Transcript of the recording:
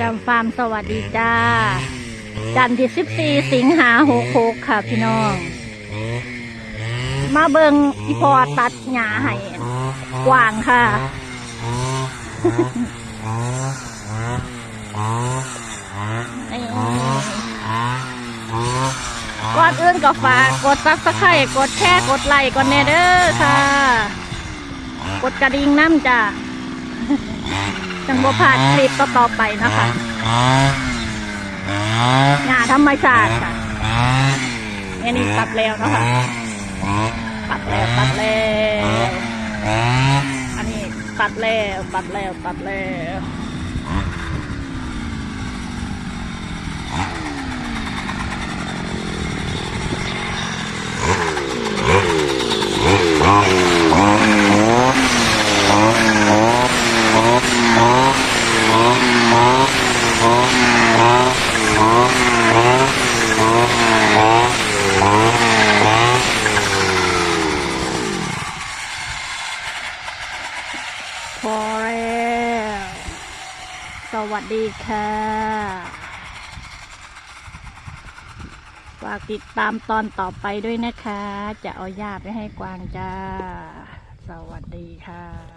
ดามฟาร์มสวัสดีจ้า จันทร์ที่ 14 สิงหาหกหกค่ะพี่น้อง มาเบิงอีพอตัดหญ้าให้กวางค่ะนี่ก่อนอื่นก็ฝากกดซับสไครต์กดแชร์กดไลค์กดแนเด้อค่ะ กดกระดิ่งน้ำจ้า จังบ่พลาดคลิปต่อๆไปนะคะงาธรรมชาติค่ะอันนี้ตัดแล้วนะคะตัดแล้วตัดแล้วอันนี้ตัดแล้วตัดแล้วตัดแล้ว พอแล้วสวัสดีค่ะ ฝากติดตามตอนต่อไปด้วยนะคะ จะเอายาไปให้กวางจ้า สวัสดีค่ะ